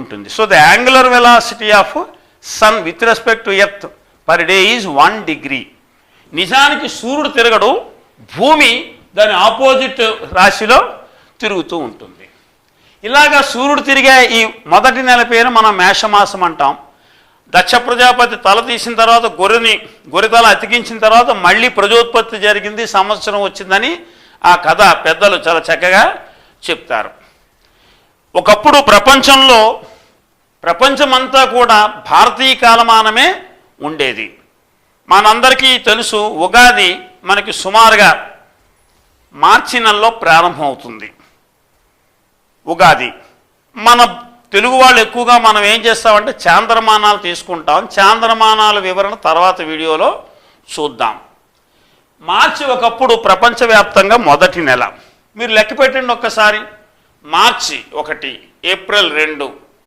ఉంటుంది. So the angular velocity of sun with respect to earth per day is one degree నిజానికి సూర్యుడు తిరగడు భూమి దాని ఆపోజిట్ రాశిలో తిరుగుతూ ఉంటుంది. ఇలాగా సూర్యుడు తిరిగే ఈ మొదటి నెల పేరు మనం మేషమాసం అంటాం. దక్ష ప్రజాపతి తల తీసిన తర్వాత గొర్రెని గొర్రె తల అతికించిన తర్వాత మళ్ళీ ప్రజోత్పత్తి జరిగింది సంవత్సరం వచ్చిందని ఆ కథ పెద్దలు చాలా చక్కగా చెప్తారు. ఒకప్పుడు ప్రపంచంలో ప్రపంచమంతా కూడా భారతీయ కాలమానమే ఉండేది. మనందరికీ తెలుసు ఉగాది మనకి సుమారుగా మార్చి నెలలో ప్రారంభమవుతుంది. ఉగాది. మన తెలుగు వాళ్ళు ఎక్కువగా మనం ఏం చేస్తామంటే చాంద్రమానాలు తీసుకుంటాం. చాంద్రమానాల వివరణ తర్వాత వీడియోలో చూద్దాం. మార్చి ఒకప్పుడు ప్రపంచవ్యాప్తంగా మొదటి నెల. మీరు లెక్క పెట్టండి ఒక్కసారి. మార్చి ఒకటి ఏప్రిల్ రెండు.